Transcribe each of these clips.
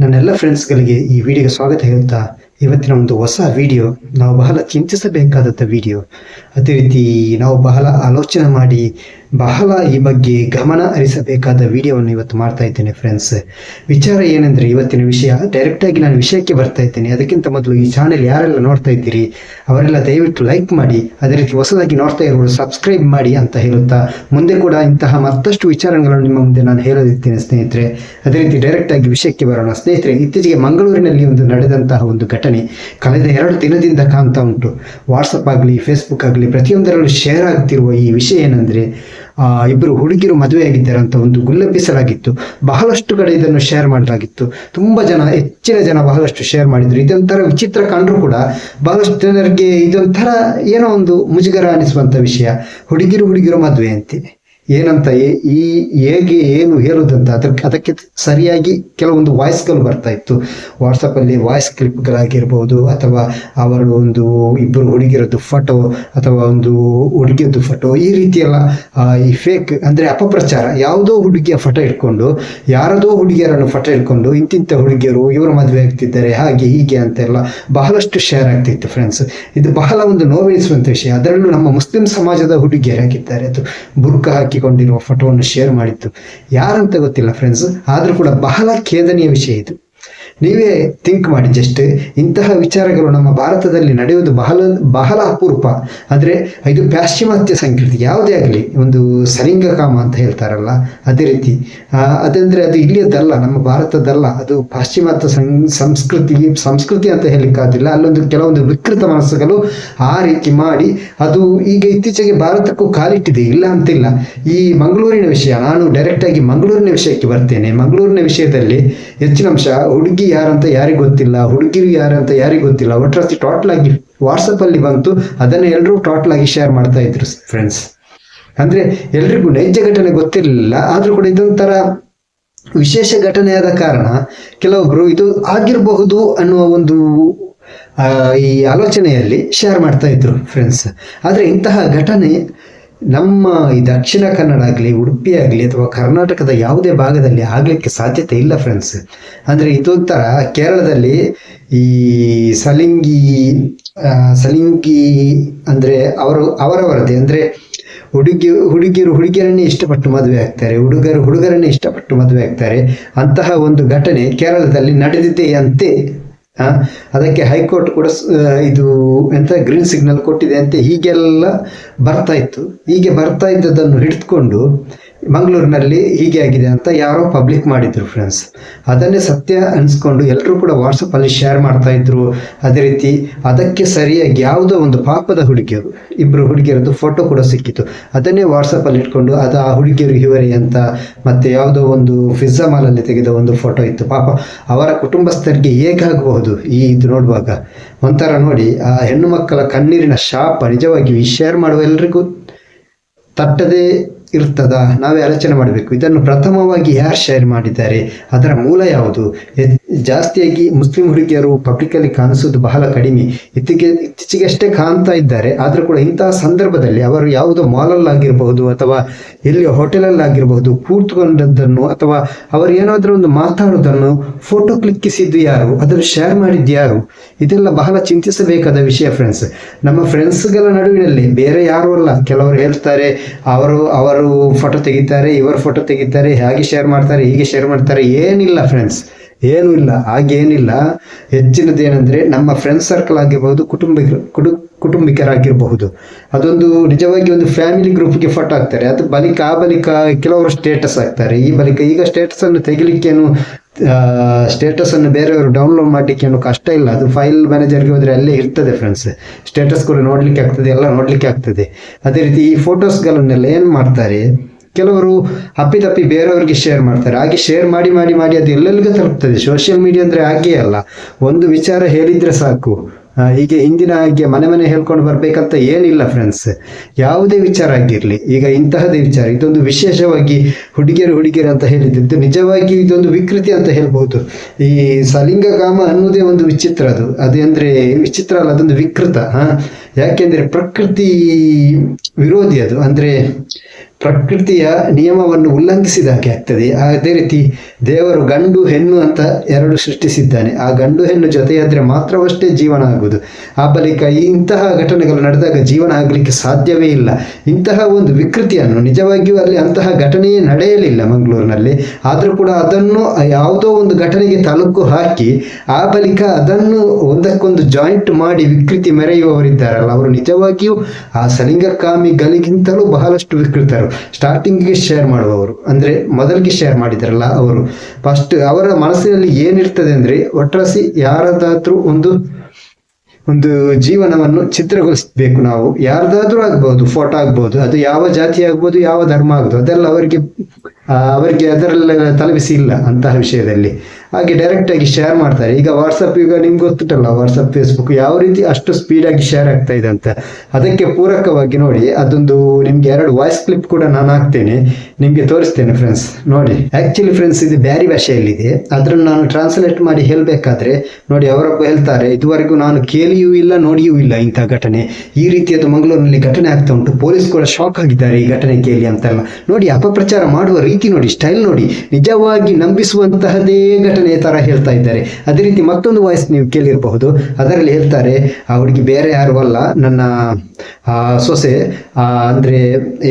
ನನ್ನೆಲ್ಲ ಫ್ರೆಂಡ್ಸ್ಗಳಿಗೆ ಈ ವಿಡಿಯೋಗೆ ಸ್ವಾಗತ ಹೇಳುತ್ತಾ ಇವತ್ತಿನ ಒಂದು ಹೊಸ ವಿಡಿಯೋ ನಾವು ಬಹಳ ಚಿಂತಿಸಬೇಕಾದಂಥ ವಿಡಿಯೋ ಅದೇ ರೀತಿ ನಾವು ಬಹಳ ಆಲೋಚನೆ ಮಾಡಿ ಬಹಳ ಈ ಬಗ್ಗೆ ಗಮನ ಹರಿಸಬೇಕಾದ ವಿಡಿಯೋವನ್ನು ಇವತ್ತು ಮಾಡ್ತಾ ಇದ್ದೇನೆ ಫ್ರೆಂಡ್ಸ್ ವಿಚಾರ ಏನೆಂದರೆ ಇವತ್ತಿನ ವಿಷಯ ಡೈರೆಕ್ಟಾಗಿ ನಾನು ವಿಷಯಕ್ಕೆ ಬರ್ತಾ ಇದ್ದೇನೆ. ಅದಕ್ಕಿಂತ ಮೊದಲು ಈ ಚಾನೆಲ್ ಯಾರೆಲ್ಲ ನೋಡ್ತಾ ಇದ್ದೀರಿ, ಅವರೆಲ್ಲ ದಯವಿಟ್ಟು ಲೈಕ್ ಮಾಡಿ, ಅದೇ ರೀತಿ ಹೊಸದಾಗಿ ನೋಡ್ತಾ ಇರೋರು ಸಬ್ಸ್ಕ್ರೈಬ್ ಮಾಡಿ ಅಂತ ಹೇಳುತ್ತಾ, ಮುಂದೆ ಕೂಡ ಇಂತಹ ಮತ್ತಷ್ಟು ವಿಚಾರಗಳನ್ನು ನಿಮ್ಮ ಮುಂದೆ ನಾನು ಹೇಳೋದಿರ್ತೇನೆ ಸ್ನೇಹಿತರೆ. ಅದೇ ರೀತಿ ಡೈರೆಕ್ಟ್ ಆಗಿ ವಿಷಯಕ್ಕೆ ಬರೋಣ. ಸ್ನೇಹಿತರೆ, ಇತ್ತೀಚೆಗೆ ಮಂಗಳೂರಿನಲ್ಲಿ ಒಂದು ನಡೆದಂತಹ ಒಂದು ಘಟನೆ ಕಳೆದ ಎರಡು ದಿನದಿಂದ ಕಾಣ್ತಾ ಉಂಟು. ವಾಟ್ಸಪ್ ಆಗಲಿ ಫೇಸ್ಬುಕ್ ಆಗಲಿ, ಪ್ರತಿಯೊಂದರಲ್ಲೂ ಶೇರ್ ಆಗ್ತಿರುವ ಈ ವಿಷಯ ಏನಂದ್ರೆ ಇಬ್ಬರು ಹುಡುಗಿರು ಮದುವೆಯಾಗಿದ್ದಾರೆ ಅಂತ ಒಂದು ಗುಲ್ಲಬ್ಬಿಸಲಾಗಿತ್ತು. ಬಹಳಷ್ಟು ಕಡೆ ಇದನ್ನು ಶೇರ್ ಮಾಡಲಾಗಿತ್ತು. ತುಂಬಾ ಜನ, ಹೆಚ್ಚಿನ ಜನ ಬಹಳಷ್ಟು ಶೇರ್ ಮಾಡಿದ್ರು. ಇದೊಂಥರ ವಿಚಿತ್ರ ಕಂಡರೂ ಕೂಡ ಬಹಳಷ್ಟು ಜನರಿಗೆ ಇದೊಂಥರ ಏನೋ ಒಂದು ಮುಜುಗರ ಅನಿಸುವಂತ ವಿಷಯ. ಹುಡುಗಿರು ಹುಡುಗಿರು ಮದುವೆ ಅಂತೆ. ಏನಂತ ಈ ಹೇಗೆ ಏನು ಹೇಳುವುದಂತ ಅದಕ್ಕೆ ಅದಕ್ಕೆ ಸರಿಯಾಗಿ ಕೆಲವೊಂದು ವಾಯ್ಸ್ಗಳು ಬರ್ತಾ ಇತ್ತು. ವಾಟ್ಸಪ್ ಅಲ್ಲಿ ವಾಯ್ಸ್ ಕ್ಲಿಪ್ಗಳಾಗಿರ್ಬೋದು ಅಥವಾ ಅವರ ಒಂದು ಇಬ್ಬರು ಹುಡುಗಿರದ್ದು ಫೋಟೋ ಅಥವಾ ಒಂದು ಹುಡುಗಿಯದ್ದು ಫೋಟೋ ಈ ರೀತಿಯೆಲ್ಲ ಈ ಫೇಕ್ ಅಂದ್ರೆ ಅಪಪ್ರಚಾರ. ಯಾವುದೋ ಹುಡುಗಿಯ ಫೋಟೋ ಇಟ್ಕೊಂಡು ಯಾರದೋ ಹುಡುಗಿಯರನ್ನು ಫೋಟೋ ಇಟ್ಕೊಂಡು ಇಂತಿಂಥ ಹುಡುಗಿಯರು ಇವರು ಮದುವೆ ಆಗ್ತಿದ್ದಾರೆ, ಹಾಗೆ ಹೀಗೆ ಅಂತೆಲ್ಲ ಬಹಳಷ್ಟು ಶೇರ್ ಆಗ್ತಿತ್ತು ಫ್ರೆಂಡ್ಸ್ ಇದು ಬಹಳ ಒಂದು ನೋವೆನಿಸುವಂತ ವಿಷಯ. ಅದರಲ್ಲೂ ನಮ್ಮ ಮುಸ್ಲಿಂ ಸಮಾಜದ ಹುಡುಗಿಯರಾಗಿದ್ದಾರೆ. ಅದು ಬುರ್ಕ ಹಾಕಿಕೊಂಡಿರುವ ಫೋಟೋವನ್ನು ಶೇರ್ ಮಾಡಿತ್ತು ಯಾರಂತ ಗೊತ್ತಿಲ್ಲ ಫ್ರೆಂಡ್ಸ್ ಆದರೂ ಕೂಡ ಬಹಳ ಖೇದನೀಯ ವಿಷಯ ಇದು. ನೀವೇ ಥಿಂಕ್ ಮಾಡಿ ಜಸ್ಟ್ ಇಂತಹ ವಿಚಾರಗಳು ನಮ್ಮ ಭಾರತದಲ್ಲಿ ನಡೆಯುವುದು ಬಹಳ ಬಹಳ ಅಪರೂಪ. ಅಂದರೆ ಇದು ಪಾಶ್ಚಿಮಾತ್ಯ ಸಂಸ್ಕೃತಿ, ಯಾವುದೇ ಆಗಲಿ, ಒಂದು ಸಲಿಂಗಕಾಮ ಅಂತ ಹೇಳ್ತಾರಲ್ಲ, ಅದೇ ರೀತಿ. ಅದಂದರೆ ಅದು ಇಲ್ಲಿಯದಲ್ಲ ನಮ್ಮ ಭಾರತದಲ್ಲ ಅದು ಪಾಶ್ಚಿಮಾತ್ಯ ಸಂಸ್ಕೃತಿ ಸಂಸ್ಕೃತಿ ಅಂತ ಹೇಳಲಿಕ್ಕಾಗಿಲ್ಲ ಅಲ್ಲೊಂದು ಕೆಲವೊಂದು ವಿಕೃತ ಮನಸ್ಸುಗಳು ಆ ರೀತಿ ಮಾಡಿ, ಅದು ಈಗ ಇತ್ತೀಚೆಗೆ ಭಾರತಕ್ಕೂ ಕಾಲಿಟ್ಟಿದೆ, ಇಲ್ಲ ಅಂತಿಲ್ಲ. ಈ ಮಂಗಳೂರಿನ ವಿಷಯ, ನಾನು ಡೈರೆಕ್ಟಾಗಿ ಮಂಗಳೂರಿನ ವಿಷಯಕ್ಕೆ ಬರ್ತೇನೆ. ಮಂಗಳೂರಿನ ವಿಷಯದಲ್ಲಿ ಹೆಚ್ಚಿನ ಅಂಶ ಹುಡುಗಿ ಯಾರಂತ ಯಾರಿಗೆ ಗೊತ್ತಿಲ್ಲ ಹುಡುಗಿರು ಯಾರಂತ ಯಾರಿಗೂ ಗೊತ್ತಿಲ್ಲ ಒಟ್ಟರಾಸಿ ಟೋಟಲ್ ಆಗಿ ವಾಟ್ಸಪ್ ಅಲ್ಲಿ ಬಂತು ಅದನ್ನ ಎಲ್ಲರೂ ಟೋಟಲ್ ಆಗಿ ಶೇರ್ ಮಾಡ್ತಾ ಇದ್ರು ಫ್ರೆಂಡ್ಸ್ ಅಂದ್ರೆ ಎಲ್ರಿಗೂ ನೈಜ ಘಟನೆ ಗೊತ್ತಿರಲಿಲ್ಲ ಆದ್ರೂ ಕೂಡ ಇದೊಂಥರ ವಿಶೇಷ ಘಟನೆಯಾದ ಕಾರಣ ಕೆಲವೊಬ್ರು ಇದು ಆಗಿರಬಹುದು ಅನ್ನುವ ಒಂದು ಈ ಆಲೋಚನೆಯಲ್ಲಿ ಶೇರ್ ಮಾಡ್ತಾ ಇದ್ರು ಫ್ರೆಂಡ್ಸ್ ಆದರೆ ಇಂತಹ ಘಟನೆ ನಮ್ಮ ಈ ದಕ್ಷಿಣ ಕನ್ನಡ ಆಗಲಿ ಉಡುಪಿ ಆಗಲಿ ಅಥವಾ ಕರ್ನಾಟಕದ ಯಾವುದೇ ಭಾಗದಲ್ಲಿ ಆಗಲಿಕ್ಕೆ ಸಾಧ್ಯತೆ ಇಲ್ಲ ಫ್ರೆಂಡ್ಸ್ ಅಂದರೆ ಇದೊಂಥರ ಕೇರಳದಲ್ಲಿ ಈ ಸಲಿಂಗಿ ಸಲಿಂಗಿ ಅಂದರೆ ಅವರು ಅವರವರದೇ ಅಂದರೆ ಹುಡುಗಿ ಹುಡುಗಿಯರು ಹುಡುಗಿಯರನ್ನೇ ಇಷ್ಟಪಟ್ಟು ಮದುವೆ ಆಗ್ತಾರೆ ಹುಡುಗರು ಹುಡುಗರನ್ನೇ ಇಷ್ಟಪಟ್ಟು ಮದುವೆ ಆಗ್ತಾರೆ. ಅಂತಹ ಒಂದು ಘಟನೆ ಕೇರಳದಲ್ಲಿ ನಡೆದಿದೆ ಅಂತೆ ಆ, ಅದಕ್ಕೆ ಹೈಕೋರ್ಟ್ ಕೂಡ ಇದು ಎಂತ ಗ್ರೀನ್ ಸಿಗ್ನಲ್ ಕೊಟ್ಟಿದೆ ಅಂತ ಹೀಗೆಲ್ಲ ಬರ್ತಾ ಇತ್ತು. ಹೀಗೆ ಬರ್ತಾ ಇದ್ದದನ್ನು ಹಿಡಿದುಕೊಂಡು ಮಂಗಳೂರಿನಲ್ಲಿ ಹೀಗೆ ಆಗಿದೆ ಅಂತ ಯಾರೋ ಪಬ್ಲಿಕ್ ಮಾಡಿದ್ರು ಫ್ರೆಂಡ್ಸ್ ಅದನ್ನೇ ಸತ್ಯ ಅನಿಸ್ಕೊಂಡು ಎಲ್ಲರೂ ಕೂಡ ವಾಟ್ಸಪ್ ಅಲ್ಲಿ ಶೇರ್ ಮಾಡ್ತಾ ಇದ್ರು. ಅದೇ ರೀತಿ ಅದಕ್ಕೆ ಸರಿಯಾಗಿ ಯಾವುದೋ ಒಂದು ಪಾಪದ ಹುಡುಗಿಯರು ಇಬ್ಬರು ಹುಡುಗಿಯರದ್ದು ಫೋಟೋ ಕೂಡ ಸಿಕ್ಕಿತ್ತು. ಅದನ್ನೇ ವಾಟ್ಸಪ್ಪಲ್ಲಿ ಇಟ್ಕೊಂಡು ಅದು ಆ ಹುಡುಗಿಯರು ಇವರೇ ಅಂತ ಮತ್ತೆ ಯಾವುದೋ ಒಂದು ಫಿಜ್ಜಾ ಮಾಲಲ್ಲಿ ತೆಗೆದ ಒಂದು ಫೋಟೋ ಇತ್ತು. ಪಾಪ ಅವರ ಕುಟುಂಬಸ್ಥರಿಗೆ ಹೇಗಾಗಬಹುದು? ಈ ಇದು ನೋಡುವಾಗ ಒಂಥರ ನೋಡಿ ಆ ಹೆಣ್ಣು ಮಕ್ಕಳ ಕಣ್ಣೀರಿನ ಶಾಪ ನಿಜವಾಗಿಯೂ ಈ ಶೇರ್ ಮಾಡುವ ಎಲ್ರಿಗೂ ತಟ್ಟದೇ ಇರ್ತದ? ನಾವೇ ಆಲೋಚನೆ ಮಾಡಬೇಕು. ಇದನ್ನು ಪ್ರಥಮವಾಗಿ ಯಾರು ಶೇರ್ ಮಾಡಿದ್ದಾರೆ? ಅದರ ಮೂಲ ಯಾವುದು? ಜಾಸ್ತಿಯಾಗಿ ಮುಸ್ಲಿಂ ಹುಡುಗಿಯರು ಪಬ್ಲಿಕಲ್ಲಿ ಕಾಣಿಸೋದು ಬಹಳ ಕಡಿಮೆ. ಇತ್ತೀಚೆಗೆ ಅಷ್ಟೇ ಕಾಣ್ತಾ ಇದ್ದಾರೆ. ಆದರೂ ಕೂಡ ಇಂತಹ ಸಂದರ್ಭದಲ್ಲಿ ಅವರು ಯಾವುದೋ ಮಾಲಲ್ಲಾಗಿರಬಹುದು ಅಥವಾ ಎಲ್ಲಿ ಹೋಟೆಲಲ್ಲಾಗಿರಬಹುದು ಕೂತ್ಕೊಂಡದ್ದನ್ನು ಅಥವಾ ಅವರು ಏನಾದರೂ ಒಂದು ಮಾತಾಡೋದನ್ನು ಫೋಟೋ ಕ್ಲಿಕ್ಕಿಸಿದ್ದು ಯಾರು? ಅದನ್ನು ಶೇರ್ ಮಾಡಿದ್ದು ಯಾರು? ಇದೆಲ್ಲ ಬಹಳ ಚಿಂತಿಸಬೇಕಾದ ವಿಷಯ ಫ್ರೆಂಡ್ಸ್ ನಮ್ಮ ಫ್ರೆಂಡ್ಸ್ಗಳ ನಡುವಿನಲ್ಲಿ ಬೇರೆ ಯಾರು ಅಲ್ಲ. ಕೆಲವರು ಹೇಳ್ತಾರೆ, ಅವರು ಅವರು ಫೋಟೋ ತೆಗಿತಾರೆ, ಇವರು ಫೋಟೋ ತೆಗಿತಾರೆ, ಹಾಗೆ ಶೇರ್ ಮಾಡ್ತಾರೆ, ಹೀಗೆ ಶೇರ್ ಮಾಡ್ತಾರೆ, ಏನಿಲ್ಲ ಫ್ರೆಂಡ್ಸ್ ಏನೂ ಇಲ್ಲ, ಹಾಗೇನಿಲ್ಲ. ಹೆಚ್ಚಿನದು ಏನಂದ್ರೆ ನಮ್ಮ ಫ್ರೆಂಡ್ ಸರ್ಕಲ್ ಆಗಿರ್ಬೋದು ಕುಟುಂಬಿಕರು ಕುಟು, ಕುಟುಂಬಿಕರಾಗಿರಬಹುದು. ಅದೊಂದು ನಿಜವಾಗಿ ಒಂದು ಫ್ಯಾಮಿಲಿ ಗ್ರೂಪ್ಗೆ ಫೋಟೋ ಹಾಕ್ತಾರೆ. ಅದು ಬಳಿಕ ಆ ಬಳಿಕ ಕೆಲವರು ಸ್ಟೇಟಸ್ ಹಾಕ್ತಾರೆ. ಈ ಬಳಿಕ ಈಗ ಸ್ಟೇಟಸ್ ಅನ್ನು ತೆಗಿಲಿಕ್ಕೇನು ಸ್ಟೇಟಸ್ ಅನ್ನು ಬೇರೆಯವರು ಡೌನ್ಲೋಡ್ ಮಾಡಲಿಕ್ಕೆ ಏನು ಕಷ್ಟ ಇಲ್ಲ. ಅದು ಫೈಲ್ ಮ್ಯಾನೇಜರ್ಗೆ ಹೋದರೆ ಅಲ್ಲೇ ಇರ್ತದೆ ಫ್ರೆಂಡ್ಸ್ ಸ್ಟೇಟಸ್ ಕೂಡ ನೋಡ್ಲಿಕ್ಕೆ ಆಗ್ತದೆ, ಎಲ್ಲ ನೋಡಲಿಕ್ಕೆ ಆಗ್ತದೆ. ಅದೇ ರೀತಿ ಈ ಫೋಟೋಸ್ಗಳನ್ನೆಲ್ಲ ಏನು ಮಾಡ್ತಾರೆ? ಕೆಲವರು ಅಪ್ಪಿತಪ್ಪಿ ಬೇರೆಯವರಿಗೆ ಶೇರ್ ಮಾಡ್ತಾರೆ. ಹಾಗೆ ಶೇರ್ ಮಾಡಿ ಮಾಡಿ ಮಾಡಿ ಅದು ಎಲ್ಲೆಲ್ಲಿಗೂ ತಲುಪ್ತದೆ. ಸೋಷಿಯಲ್ ಮೀಡಿಯಾ ಅಂದರೆ ಹಾಗೆ ಅಲ್ಲ. ಒಂದು ವಿಚಾರ ಹೇಳಿದ್ರೆ ಸಾಕು. ಹೀಗೆ ಹಿಂದಿನ ಹಾಗೆ ಮನೆ ಮನೆ ಹೇಳ್ಕೊಂಡು ಬರಬೇಕಂತ ಏನಿಲ್ಲ ಫ್ರೆಂಡ್ಸ್ ಯಾವುದೇ ವಿಚಾರ ಆಗಿರಲಿ, ಈಗ ಇಂತಹದೇ ವಿಚಾರ, ಇದೊಂದು ವಿಶೇಷವಾಗಿ ಹುಡುಗಿಯರು ಹುಡುಗಿಯರು ಅಂತ ಹೇಳಿದ್ದು ನಿಜವಾಗಿ ಇದೊಂದು ವಿಕೃತಿ ಅಂತ ಹೇಳ್ಬೋದು. ಈ ಸಲಿಂಗಕಾಮ ಅನ್ನೋದೇ ಒಂದು ವಿಚಿತ್ರ ಅದು. ಅದಂದ್ರೆ ವಿಚಿತ್ರ ಅಲ್ಲ, ಅದೊಂದು ವಿಕೃತ, ಹಾಂ. ಯಾಕೆಂದ್ರೆ ಪ್ರಕೃತಿ ವಿರೋಧಿ ಅದು. ಅಂದ್ರೆ ಪ್ರಕೃತಿಯ ನಿಯಮವನ್ನು ಉಲ್ಲಂಘಿಸಿದಾಗೆ ಆಗ್ತದೆ. ಅದೇ ರೀತಿ ದೇವರು ಗಂಡು, ಹೆಣ್ಣು ಅಂತ ಎರಡು ಸೃಷ್ಟಿಸಿದ್ದಾನೆ. ಆ ಗಂಡು, ಹೆಣ್ಣು ಜೊತೆಯಾದ್ರೆ ಮಾತ್ರವಷ್ಟೇ ಜೀವನ ಆಗುವುದು. ಆ ಬಳಿಕ ಇಂತಹ ಘಟನೆಗಳು ನಡೆದಾಗ ಜೀವನ ಆಗಲಿಕ್ಕೆ ಸಾಧ್ಯವೇ ಇಲ್ಲ. ಇಂತಹ ಒಂದು ವಿಕೃತಿಯನ್ನು ನಿಜವಾಗಿಯೂ ಅಲ್ಲಿ ಅಂತಹ ಘಟನೆಯೇ ನಡೆಯಲಿಲ್ಲ ಮಂಗಳೂರಿನಲ್ಲಿ. ಆದರೂ ಕೂಡ ಅದನ್ನು ಯಾವುದೋ ಒಂದು ಘಟನೆಗೆ ತಾಲೂಕು ಹಾಕಿ, ಆ ಬಳಿಕ ಅದನ್ನು ಒಂದಕ್ಕೊಂದು ಜಾಯಿಂಟ್ ಮಾಡಿ ವಿಕೃತಿ ಮೆರೆಯುವವರಿದ್ದಾರಲ್ಲ, ಅವರು ನಿಜವಾಗಿಯೂ ಆ ಸಲಿಂಗಕಾಮಿಗಳಿಗಿಂತಲೂ ಬಹಳಷ್ಟು ವಿಕೃತರು. ಸ್ಟಾರ್ಟಿಂಗಿಗೆ ಶೇರ್ ಮಾಡುವವರು. ಅಂದರೆ ಮೊದಲಿಗೆ ಶೇರ್ ಮಾಡಿದ್ರಲ್ಲ ಅವರು. ಫಸ್ಟ್ ಅವರ ಮನಸ್ಸಿನಲ್ಲಿ ಏನಿರ್ತದೆ ಅಂದರೆ ಒಟ್ರಾಸಿ ಯಾರದಾದ್ರೂ ಒಂದು ಒಂದು ಜೀವನವನ್ನು ಚಿತ್ರಗೊಳಿಸಬೇಕು ನಾವು. ಯಾರ್ದಾದ್ರೂ ಆಗ್ಬೋದು, ಫೋಟೋ ಆಗ್ಬೋದು, ಅದು ಯಾವ ಜಾತಿ ಆಗ್ಬೋದು, ಯಾವ ಧರ್ಮ ಆಗ್ಬೋದು, ಅದೆಲ್ಲ ಅವರಿಗೆ ಅವರಿಗೆ ಅದರಲ್ಲಿ ತಲುಪಿಸಿ ಇಲ್ಲ ಅಂತಹ ವಿಷಯದಲ್ಲಿ. ಹಾಗೆ ಡೈರೆಕ್ಟ್ ಆಗಿ ಶೇರ್ ಮಾಡ್ತಾರೆ. ಈಗ ವಾಟ್ಸಪ್ ಈಗ ನಿಮ್ಗೆ ಗೊತ್ತಿಟ್ಟಲ್ಲ ವಾಟ್ಸಪ್ ಫೇಸ್ಬುಕ್ ಯಾವ ರೀತಿ ಅಷ್ಟು ಸ್ಪೀಡಾಗಿ ಶೇರ್ ಆಗ್ತಾ ಇದೆ ಅಂತ. ಅದಕ್ಕೆ ಪೂರಕವಾಗಿ ನೋಡಿ, ಅದೊಂದು ನಿಮ್ಗೆ ಎರಡು ವಾಯ್ಸ್ ಕ್ಲಿಪ್ ಕೂಡ ನಾನು ಹಾಕ್ತೇನೆ. ನಿಮ್ಗೆ ತೋರಿಸ್ತೇನೆ ಫ್ರೆಂಡ್ಸ್ ನೋಡಿ. ಆಕ್ಚುಲಿ ಫ್ರೆಂಡ್ಸ್ ಇದು ಬ್ಯಾರಿ ಭಾಷೆಯಲ್ಲಿದೆ. ಅದನ್ನು ನಾನು ಟ್ರಾನ್ಸ್ಲೇಟ್ ಮಾಡಿ ಹೇಳಬೇಕಾದ್ರೆ, ನೋಡಿ, ಅವರೊಬ್ಬ ಹೇಳ್ತಾರೆ, ಇದುವರೆಗೂ ನಾನು ಕೇಳಿಯೂ ಇಲ್ಲ, ನೋಡಿಯೂ ಇಲ್ಲ ಇಂಥ ಘಟನೆ. ಈ ರೀತಿಯದು ಮಂಗಳೂರಿನಲ್ಲಿ ಘಟನೆ ಆಗ್ತಾ ಉಂಟು. ಪೊಲೀಸ್ ಕೂಡ ಶಾಕ್ ಆಗಿದ್ದಾರೆ ಈ ಘಟನೆ ಕೇಳಿ ಅಂತೆಲ್ಲ. ನೋಡಿ, ಅಪಪ್ರಚಾರ ಮಾಡುವ ನೋಡಿ ಸ್ಟೈಲ್ ನೋಡಿ, ನಿಜವಾಗಿ ನಂಬಿಸುವಂತಹದೇ ಘಟನೆ ತರ ಹೇಳ್ತಾ ಇದ್ದಾರೆ. ಅದೇ ರೀತಿ ಮತ್ತೊಂದು ವಾಯ್ಸ್ ನೀವು ಕೇಳಿರಬಹುದು. ಅದರಲ್ಲಿ ಹೇಳ್ತಾರೆ, ಆ ಹುಡುಗಿ ಬೇರೆ ಯಾರು ಅಲ್ಲ, ನನ್ನ ಸೊಸೆ ಅಂದ್ರೆ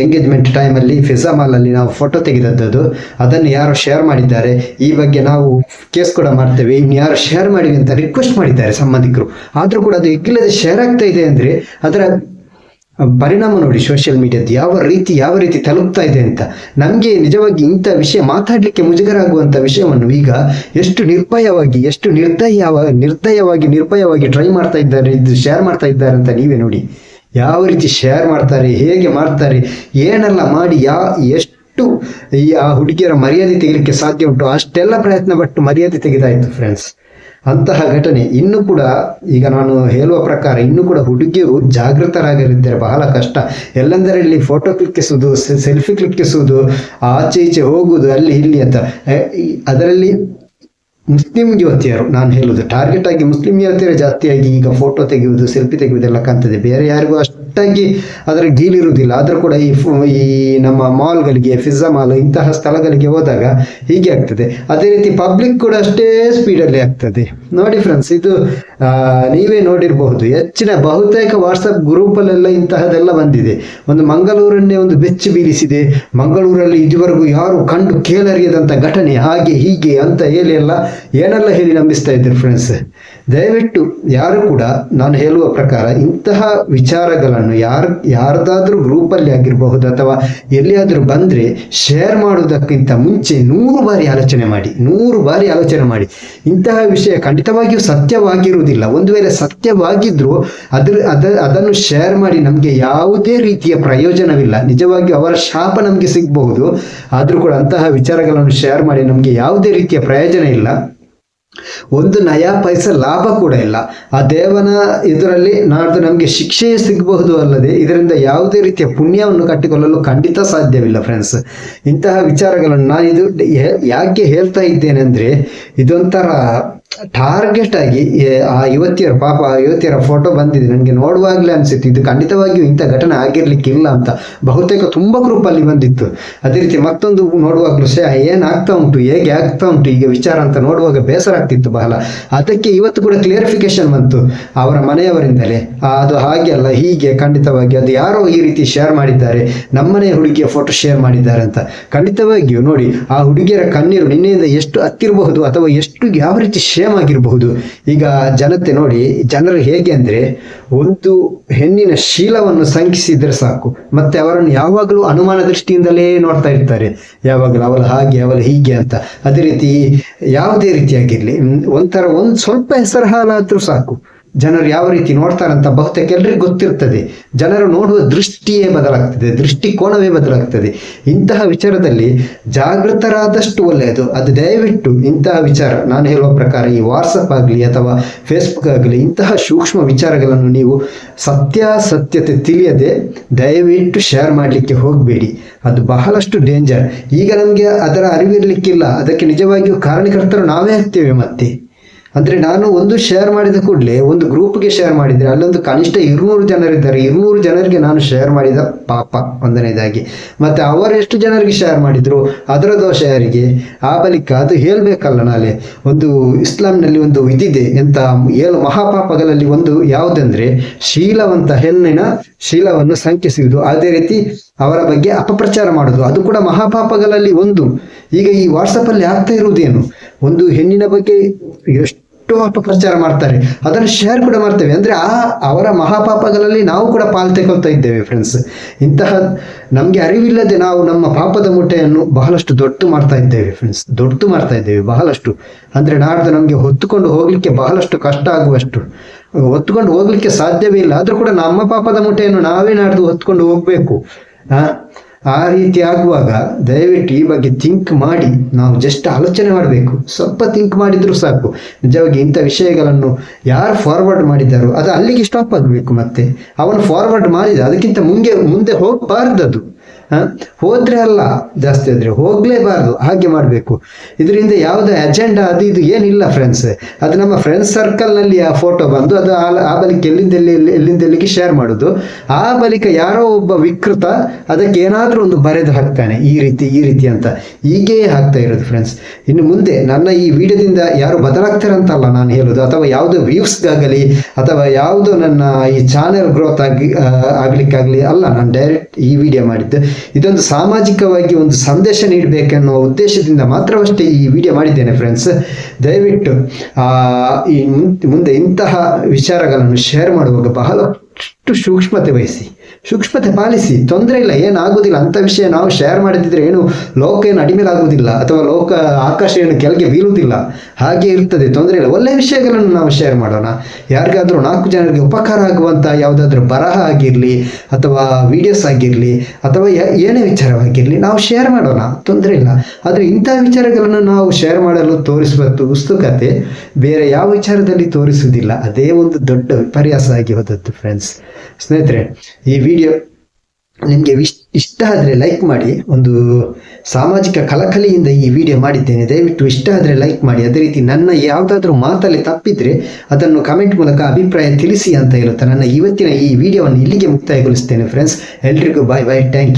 ಎಂಗೇಜ್ಮೆಂಟ್ ಟೈಮಲ್ಲಿ ಫಿಜಾ ಅಲ್ಲಿ ನಾವು ಫೋಟೋ ತೆಗೆದದ್ದು ಅದನ್ನು ಯಾರು ಶೇರ್ ಮಾಡಿದ್ದಾರೆ. ಈ ಬಗ್ಗೆ ನಾವು ಕೇಸ್ ಕೂಡ ಮಾಡ್ತೇವೆ. ಇನ್ನು ಯಾರು ಶೇರ್ ಮಾಡಿವಿ ಅಂತ ರಿಕ್ವೆಸ್ಟ್ ಮಾಡಿದ್ದಾರೆ ಸಂಬಂಧಿಕರು. ಆದರೂ ಕೂಡ ಅದು ಎಗ್ಗಿಲ್ಲದೆ ಶೇರ್ ಆಗ್ತಾ ಇದೆ ಅಂದ್ರೆ ಅದರ ಪರಿಣಾಮ ನೋಡಿ ಸೋಷಿಯಲ್ ಮೀಡಿಯಾದ ಯಾವ ರೀತಿ ಯಾವ ರೀತಿ ತಲುಪ್ತಾ ಇದೆ ಅಂತ. ನಮಗೆ ನಿಜವಾಗಿ ಇಂಥ ವಿಷಯ ಮಾತಾಡಲಿಕ್ಕೆ ಮುಜುಗರ ಆಗುವಂಥ ವಿಷಯವನ್ನು ಈಗ ಎಷ್ಟು ನಿರ್ಭಯವಾಗಿ, ಎಷ್ಟು ನಿರ್ದಯ ನಿರ್ದಯವಾಗಿ, ನಿರ್ಭಯವಾಗಿ ಟ್ರೈ ಮಾಡ್ತಾ ಇದ್ದಾರೆ, ಇದು ಶೇರ್ ಮಾಡ್ತಾ ಇದ್ದಾರೆ ಅಂತ ನೀವೇ ನೋಡಿ. ಯಾವ ರೀತಿ ಶೇರ್ ಮಾಡ್ತಾರೆ, ಹೇಗೆ ಮಾಡ್ತಾರೆ, ಏನೆಲ್ಲ ಮಾಡಿ ಯಾ, ಎಷ್ಟು ಈ ಆ ಹುಡುಗಿಯರ ಮರ್ಯಾದೆ ತೆಗಿಲಿಕ್ಕೆ ಸಾಧ್ಯ ಉಂಟು, ಅಷ್ಟೆಲ್ಲ ಪ್ರಯತ್ನ ಪಟ್ಟು ಮರ್ಯಾದೆ ತೆಗೆದಾಯಿತು ಫ್ರೆಂಡ್ಸ್ ಅಂತಹ ಘಟನೆ ಇನ್ನು ಕೂಡ ಈಗ ನಾನು ಹೇಳುವ ಪ್ರಕಾರ ಇನ್ನು ಕೂಡ ಹುಡುಗಿಯರು ಜಾಗೃತರಾಗಿರಿದ್ದರೆ ಬಹಳ ಕಷ್ಟ. ಎಲ್ಲೆಂದರಲ್ಲಿ ಫೋಟೋ ಕ್ಲಿಕ್ಕಿಸುವುದು ಸೆಲ್ಫಿ ಕ್ಲಿಕ್ಕಿಸುವುದು ಆಚೆ ಈಚೆ ಹೋಗುವುದು, ಅಲ್ಲಿ ಇಲ್ಲಿ ಅಂತ. ಅದರಲ್ಲಿ ಮುಸ್ಲಿಂ ಯುವತಿಯರು, ನಾನು ಹೇಳುವುದು ಟಾರ್ಗೆಟ್ ಆಗಿ ಮುಸ್ಲಿಂ ಯುವತಿಯರು ಜಾಸ್ತಿಯಾಗಿ ಈಗ ಫೋಟೋ ತೆಗೆಯುವುದು ಸೆಲ್ಫಿ ತೆಗೆಯುವುದೆಲ್ಲ ಕಾಣ್ತದೆ. ಬೇರೆ ಯಾರಿಗೂ ಅಷ್ಟಾಗಿ ಅದರ ಗೀಲಿರುವುದಿಲ್ಲ ಆದರೂ ಕೂಡ ಈ ಈ ನಮ್ಮ ಮಾಲ್ಗಳಿಗೆ, ಫಿಜ್ಜಾ ಮಾಲ್, ಇಂತಹ ಸ್ಥಳಗಳಿಗೆ ಹೋದಾಗ ಹೀಗೆ ಆಗ್ತದೆ. ಅದೇ ರೀತಿ ಪಬ್ಲಿಕ್ ಕೂಡ ಅಷ್ಟೇ ಸ್ಪೀಡಲ್ಲಿ ಆಗ್ತದೆ. ನೋಡಿ ಫ್ರೆಂಡ್ಸ್, ಇದು ನೀವೇ ನೋಡಿರಬಹುದು. ಹೆಚ್ಚಿನ ಬಹುತೇಕ ವಾಟ್ಸಪ್ ಗ್ರೂಪಲ್ಲೆಲ್ಲ ಇಂತಹದೆಲ್ಲ ಬಂದಿದೆ. ಒಂದು ಮಂಗಳೂರನ್ನೇ ಒಂದು ಬೆಚ್ಚು ಬೀಳಿಸಿದೆ ಮಂಗಳೂರಲ್ಲಿ ಇದುವರೆಗೂ ಯಾರು ಕಂಡು ಕೇಳರಿಯದಂಥ ಘಟನೆ ಹಾಗೆ ಹೀಗೆ ಅಂತ ಹೇಳಿ ಎಲ್ಲ ಏನೆಲ್ಲ ಹೇಳಿ ನಂಬಿಸ್ತಾ ಇದ್ದೀರಿ ಫ್ರೆಂಡ್ಸ್. ದಯವಿಟ್ಟು ಯಾರು ಕೂಡ ನಾನು ಹೇಳುವ ಪ್ರಕಾರ ಇಂತಹ ವಿಚಾರಗಳನ್ನು ಯಾರು, ಯಾರ್ದಾದ್ರೂ ಗ್ರೂಪಲ್ಲಿ ಆಗಿರಬಹುದು ಅಥವಾ ಎಲ್ಲಿಯಾದರೂ ಬಂದರೆ ಶೇರ್ ಮಾಡುವುದಕ್ಕಿಂತ ಮುಂಚೆ ನೂರು ಬಾರಿ ಆಲೋಚನೆ ಮಾಡಿ, ನೂರು ಬಾರಿ ಆಲೋಚನೆ ಮಾಡಿ. ಇಂತಹ ವಿಷಯ ಖಂಡಿತವಾಗಿಯೂ ಸತ್ಯವಾಗಿರುವುದಿಲ್ಲ. ಒಂದು ವೇಳೆ ಸತ್ಯವಾಗಿದ್ರೂ ಅದ್ರ, ಅದ, ಅದನ್ನು ಶೇರ್ ಮಾಡಿ ನಮಗೆ ಯಾವುದೇ ರೀತಿಯ ಪ್ರಯೋಜನವಿಲ್ಲ. ನಿಜವಾಗಿಯೂ ಅವರ ಶಾಪ ನಮಗೆ ಸಿಗಬಹುದು. ಆದರೂ ಕೂಡ ಅಂತಹ ವಿಚಾರಗಳನ್ನು ಶೇರ್ ಮಾಡಿ ನಮಗೆ ಯಾವುದೇ ರೀತಿಯ ಪ್ರಯೋಜನ ಇಲ್ಲ. ಒಂದು ನಯಾ ಪೈಸ ಲಾಭ ಕೂಡ ಇಲ್ಲ. ಆ ದೇವನ ಇದರಲ್ಲಿ ನಾಡ್ದು ನಮಗೆ ಶಿಕ್ಷೆಯೇ ಸಿಗಬಹುದು ಅಲ್ಲದೆ ಇದರಿಂದ ಯಾವುದೇ ರೀತಿಯ ಪುಣ್ಯವನ್ನು ಕಟ್ಟಿಕೊಳ್ಳಲು ಖಂಡಿತ ಸಾಧ್ಯವಿಲ್ಲ ಫ್ರೆಂಡ್ಸ್ ಇಂತಹ ವಿಚಾರಗಳನ್ನು ನಾನು ಇದು ಯಾಕೆ ಹೇಳ್ತಾ ಇದ್ದೇನೆ ಅಂದರೆ ಇದೊಂಥರ ಟಾರ್ಗೆಟ್ ಆಗಿ ಆ ಯುವತಿಯರ, ಪಾಪ ಆ ಯುವತಿಯರ ಫೋಟೋ ಬಂದಿದೆ. ನನಗೆ ನೋಡುವಾಗಲೇ ಅನಿಸಿತ್ತು. ಇದು ಖಂಡಿತವಾಗಿಯೂ ಇಂಥ ಘಟನೆ ಆಗಿರ್ಲಿಕ್ಕಿಲ್ಲ ಅಂತ. ಬಹುತೇಕ ತುಂಬ ಗ್ರೂಪಲ್ಲಿ ಬಂದಿತ್ತು. ಅದೇ ರೀತಿ ಮತ್ತೊಂದು ನೋಡುವಾಗಲೂ ಸಹ ಏನಾಗ್ತಾ ಉಂಟು, ಹೇಗೆ ಆಗ್ತಾ ಉಂಟು, ಈಗ ವಿಚಾರ ಅಂತ ನೋಡುವಾಗ ಬೇಸರ ಆಗ್ತಿತ್ತು ಬಹಳ. ಅದಕ್ಕೆ ಇವತ್ತು ಕೂಡ ಕ್ಲಿಯರಿಫಿಕೇಶನ್ ಬಂತು ಅವರ ಮನೆಯವರಿಂದಲೇ. ಅದು ಹಾಗೆ ಅಲ್ಲ, ಹೀಗೆ ಖಂಡಿತವಾಗಿ ಅದು ಯಾರೋ ಈ ರೀತಿ ಶೇರ್ ಮಾಡಿದ್ದಾರೆ. ನಮ್ಮನೆ ಹುಡುಗಿಯ ಫೋಟೋ ಶೇರ್ ಮಾಡಿದ್ದಾರೆ ಅಂತ. ಖಂಡಿತವಾಗಿಯೂ ನೋಡಿ, ಆ ಹುಡುಗಿಯರ ಕಣ್ಣೀರು ನಿನ್ನೆಯಿಂದ ಎಷ್ಟು ಹತ್ತಿರಬಹುದು ಅಥವಾ ಎಷ್ಟು ಯಾವ ರೀತಿ ಶೇಮ್ ಆಗಿರಬಹುದು ಈಗ ಜನತೆ ನೋಡಿ, ಜನರು ಹೇಗೆ ಅಂದ್ರೆ, ಒಂದು ಹೆಣ್ಣಿನ ಶೀಲವನ್ನು ಶಂಕಿಸಿದ್ರೆ ಸಾಕು. ಮತ್ತೆ ಅವರನ್ನು ಯಾವಾಗಲೂ ಅನುಮಾನ ದೃಷ್ಟಿಯಿಂದಲೇ ನೋಡ್ತಾ ಇರ್ತಾರೆ. ಯಾವಾಗಲೂ ಅವಳು ಹಾಗೆ, ಅವಳು ಹೀಗೆ ಅಂತ. ಅದೇ ರೀತಿ ಯಾವುದೇ ರೀತಿಯಾಗಿರ್ಲಿ, ಒಂಥರ ಒಂದು ಸ್ವಲ್ಪ ಹೆಸರು ಹಾಲಾದ್ರೂ ಸಾಕು. ಜನರು ಯಾವ ರೀತಿ ನೋಡ್ತಾರಂತ ಬಹುತೇಕ ಎಲ್ರಿಗೂ ಗೊತ್ತಿರ್ತದೆ. ಜನರು ನೋಡುವ ದೃಷ್ಟಿಯೇ ಬದಲಾಗ್ತದೆ, ದೃಷ್ಟಿಕೋನವೇ ಬದಲಾಗ್ತದೆ. ಇಂತಹ ವಿಚಾರದಲ್ಲಿ ಜಾಗೃತರಾದಷ್ಟು ಒಳ್ಳೆಯದು. ಅದು ದಯವಿಟ್ಟು ಇಂತಹ ವಿಚಾರ, ನಾನು ಹೇಳುವ ಪ್ರಕಾರ ಈ ವಾಟ್ಸಪ್ ಆಗಲಿ ಅಥವಾ ಫೇಸ್ಬುಕ್ ಆಗಲಿ, ಇಂತಹ ಸೂಕ್ಷ್ಮ ವಿಚಾರಗಳನ್ನು ನೀವು ಸತ್ಯಾಸತ್ಯತೆ ತಿಳಿಯದೆ ದಯವಿಟ್ಟು ಶೇರ್ ಮಾಡಲಿಕ್ಕೆ ಹೋಗಬೇಡಿ. ಅದು ಬಹಳಷ್ಟು ಡೇಂಜರ್. ಈಗ ನಮಗೆ ಅದರ ಅರಿವಿರಲಿಕ್ಕಿಲ್ಲ. ಅದಕ್ಕೆ ನಿಜವಾಗಿಯೂ ಕಾರಣಕರ್ತರು ನಾವೇ ಆಗ್ತೇವೆ ಮತ್ತೆ. ಅಂದ್ರೆ ನಾನು ಒಂದು ಶೇರ್ ಮಾಡಿದ ಕೂಡಲೇ ಒಂದು ಗ್ರೂಪ್ಗೆ ಶೇರ್ ಮಾಡಿದ್ರೆ ಅಲ್ಲೊಂದು ಕನಿಷ್ಠ ಇರುನೂರು ಜನರಿದ್ದಾರೆ ಇರುನೂರು ಜನರಿಗೆ ನಾನು ಶೇರ್ ಮಾಡಿದ ಪಾಪ ಒಂದನೇದಾಗಿ. ಮತ್ತೆ ಅವರೆಷ್ಟು ಜನರಿಗೆ ಶೇರ್ ಮಾಡಿದ್ರು? ಅದರ ದೋಷ ಯಾರಿಗೆ? ಆ ಬಳಿಕ ಅದು ಹೇಳ್ಬೇಕಲ್ಲ ನಾಳೆ. ಒಂದು ಇಸ್ಲಾಂನಲ್ಲಿ ಒಂದು ಇದಿದೆ ಎಂತ ಏಳು ಮಹಾಪಾಪಗಳಲ್ಲಿ ಒಂದು ಯಾವುದಂದ್ರೆ ಶೀಲವಂತ ಹೆಣ್ಣಿನ ಶೀಲವನ್ನು ಸಂಖ್ಯಿಸುವುದು ಅದೇ ರೀತಿ ಅವರ ಬಗ್ಗೆ ಅಪಪ್ರಚಾರ ಮಾಡೋದು. ಅದು ಕೂಡ ಮಹಾಪಾಪಗಳಲ್ಲಿ ಒಂದು. ಈಗ ಈ ವಾಟ್ಸಪ್ಪಲ್ಲಿ ಆಗ್ತಾ ಇರುವುದೇನು? ಒಂದು ಹೆಣ್ಣಿನ ಬಗ್ಗೆ ಎಷ್ಟು ಅಪಪ್ರಚಾರ ಮಾಡ್ತಾರೆ. ಅದನ್ನು ಶೇರ್ ಕೂಡ ಮಾಡ್ತೇವೆ. ಅಂದ್ರೆ ಆ ಅವರ ಮಹಾಪಾಪಗಳಲ್ಲಿ ನಾವು ಕೂಡ ಪಾಲ್ ತೆಗೊಳ್ತಾ ಇದ್ದೇವೆ ಫ್ರೆಂಡ್ಸ್ ಇಂತಹ ನಮಗೆ ಅರಿವಿಲ್ಲದೆ ನಾವು ನಮ್ಮ ಪಾಪದ ಮುಟ್ಟೆಯನ್ನು ಬಹಳಷ್ಟು ದೊಡ್ಡ ಮಾಡ್ತಾ ಇದ್ದೇವೆ ಫ್ರೆಂಡ್ಸ್ ದೊಡ್ಡ ಮಾಡ್ತಾ ಇದ್ದೇವೆ ಬಹಳಷ್ಟು. ಅಂದ್ರೆ ನಾಡ್ದು ನಮಗೆ ಹೊತ್ತುಕೊಂಡು ಹೋಗಲಿಕ್ಕೆ ಬಹಳಷ್ಟು ಕಷ್ಟ ಆಗುವಷ್ಟು. ಹೊತ್ತುಕೊಂಡು ಹೋಗಲಿಕ್ಕೆ ಸಾಧ್ಯವೇ ಇಲ್ಲ. ಆದರೂ ಕೂಡ ನಮ್ಮ ಪಾಪದ ಮುಟ್ಟೆಯನ್ನು ನಾವೇ ನಾಡ್ದು ಹೊತ್ಕೊಂಡು ಹೋಗ್ಬೇಕು. ಆ ಆ ರೀತಿ ಆಗುವಾಗ ದಯವಿಟ್ಟು ಈ ಬಗ್ಗೆ ಥಿಂಕ್ ಮಾಡಿ ನಾವು ಜಸ್ಟ್ ಆಲೋಚನೆ ಮಾಡಬೇಕು. ಸ್ವಲ್ಪ ಥಿಂಕ್ ಮಾಡಿದ್ರು ಸಾಕು. ನಿಜವಾಗಿ ಇಂಥ ವಿಷಯಗಳನ್ನು ಯಾರು ಫಾರ್ವರ್ಡ್ ಮಾಡಿದ್ದಾರೋ ಅದು ಅಲ್ಲಿಗೆ ಸ್ಟಾಪ್ ಆಗಬೇಕು ಮತ್ತೆ. ಅವನು ಫಾರ್ವರ್ಡ್ ಮಾಡಿದ ಅದಕ್ಕಿಂತ ಮುಂದೆ ಮುಂದೆ ಹೋಗಬಾರ್ದು ಅದು. ಆ, ಹೋದ್ರೆ ಅಲ್ಲ ಜಾಸ್ತಿ ಆದರೆ ಹೋಗಲೇಬಾರ್ದು ಹಾಗೆ ಮಾಡಬೇಕು. ಇದರಿಂದ ಯಾವುದೇ ಅಜೆಂಡಾ ಅದು ಇದು ಏನಿಲ್ಲ ಫ್ರೆಂಡ್ಸ್ ಅದು ನಮ್ಮ ಫ್ರೆಂಡ್ಸ್ ಸರ್ಕಲ್ನಲ್ಲಿ ಆ ಫೋಟೋ ಬಂದು ಅದು ಆ ಬಳಿಕ ಎಲ್ಲಿಂದ ಎಲ್ಲಿ ಎಲ್ಲಿ- ಎಲ್ಲಿಂದ ಎಲ್ಲಿಗೆ ಶೇರ್ ಮಾಡೋದು. ಆ ಬಳಿಕ ಯಾರೋ ಒಬ್ಬ ವಿಕೃತ ಅದಕ್ಕೆ ಏನಾದರೂ ಒಂದು ಬರೆದು ಹಾಕ್ತಾನೆ, ಈ ರೀತಿ ಈ ರೀತಿ ಅಂತ. ಹೀಗೆ ಹಾಕ್ತಾ ಇರೋದು ಫ್ರೆಂಡ್ಸ್ ಇನ್ನು ಮುಂದೆ ನನ್ನ ಈ ವಿಡಿಯೋದಿಂದ ಯಾರು ಬದಲಾಗ್ತಾರೆ ಅಂತಲ್ಲ ನಾನು ಹೇಳೋದು ಅಥವಾ ಯಾವುದೋ ವ್ಯೂಸ್ಗಾಗಲಿ, ಅಥವಾ ಯಾವುದೋ ನನ್ನ ಈ ಚಾನೆಲ್ ಗ್ರೋತ್ ಆಗಿ ಆಗಲಿಕ್ಕಾಗಲಿ ಅಲ್ಲ, ನಾನು ಡೈರೆಕ್ಟ್ ಈ ವಿಡಿಯೋ ಮಾಡಿದ್ದು. ಇದೊಂದು ಸಾಮಾಜಿಕವಾಗಿ ಒಂದು ಸಂದೇಶ ನೀಡಬೇಕೆನ್ನುವ ಉದ್ದೇಶದಿಂದ ಮಾತ್ರವಷ್ಟೇ ಈ ವಿಡಿಯೋ ಮಾಡಿದ್ದೇನೆ ಫ್ರೆಂಡ್ಸ್ ದಯವಿಟ್ಟು ಈ ಮುಂದೆ ಇಂತಹ ವಿಚಾರಗಳನ್ನು ಶೇರ್ ಮಾಡುವಾಗ ಬಹಳಷ್ಟು ಸೂಕ್ಷ್ಮತೆ ವಹಿಸಿ. ಸೂಕ್ಷ್ಮತೆ ಪಾಲಿಸಿ. ತೊಂದರೆ ಇಲ್ಲ ಏನಾಗುವುದಿಲ್ಲ ಅಂಥ ವಿಷಯ ನಾವು ಶೇರ್ ಮಾಡಿದ್ರೆ ಏನು ಲೋಕ ಏನು ಅಡಿಮೆಲಾಗುವುದಿಲ್ಲ ಅಥವಾ ಲೋಕ, ಆಕಾಶ ಏನು ಕೆಳಗೆ ಬೀಳುವುದಿಲ್ಲ ಹಾಗೆ ಇರ್ತದೆ, ತೊಂದರೆ ಇಲ್ಲ. ಒಳ್ಳೆಯ ವಿಷಯಗಳನ್ನು ನಾವು ಶೇರ್ ಮಾಡೋಣ. ಯಾರಿಗಾದರೂ ನಾಲ್ಕು ಜನರಿಗೆ ಉಪಕಾರ ಆಗುವಂಥ ಯಾವುದಾದ್ರೂ ಬರಹ ಆಗಿರಲಿ, ಅಥವಾ ವಿಡಿಯೋಸ್ ಆಗಿರಲಿ, ಅಥವಾ ಏನೇ ವಿಚಾರವಾಗಿರಲಿ, ನಾವು ಶೇರ್ ಮಾಡೋಣ. ತೊಂದರೆ ಇಲ್ಲ. ಆದರೆ ಇಂಥ ವಿಚಾರಗಳನ್ನು ನಾವು ಶೇರ್ ಮಾಡಲು ತೋರಿಸುವ ಉತ್ಸುಕತೆ ಬೇರೆ ಯಾವ ವಿಚಾರದಲ್ಲಿ ತೋರಿಸುವುದಿಲ್ಲ. ಅದೇ ಒಂದು ದೊಡ್ಡ ವಿಪರ್ಯಾಸ ಆಗಿ ಹೋದದ್ದು ಫ್ರೆಂಡ್ಸ್ ಸ್ನೇಹಿತರೆ, ಈ ವಿಡಿಯೋ ನಿಮಗೆ ಇಷ್ಟ ಇಷ್ಟ ಆದರೆ ಲೈಕ್ ಮಾಡಿ, ಒಂದು ಸಾಮಾಜಿಕ ಕಲಕಲಿಯಿಂದ ಈ ವಿಡಿಯೋ ಮಾಡಿದ್ದೇನೆ. ದಯವಿಟ್ಟು ಇಷ್ಟ ಆದರೆ ಲೈಕ್ ಮಾಡಿ. ಅದೇ ರೀತಿ ನನ್ನ ಯಾವುದಾದ್ರೂ ಮಾತಲ್ಲಿ ತಪ್ಪಿದ್ರೆ ಅದನ್ನು ಕಮೆಂಟ್ ಮೂಲಕ ಅಭಿಪ್ರಾಯ ತಿಳಿಸಿ ಅಂತ ಹೇಳುತ್ತಾ ನನ್ನ ಇವತ್ತಿನ ಈ ವಿಡಿಯೋವನ್ನು ಇಲ್ಲಿಗೆ ಮುಕ್ತಾಯಗೊಳಿಸ್ತೇನೆ ಫ್ರೆಂಡ್ಸ್ ಎಲ್ರಿಗೂ ಬಾಯ್ ಬಾಯ್ ಥ್ಯಾಂಕ್ ಯು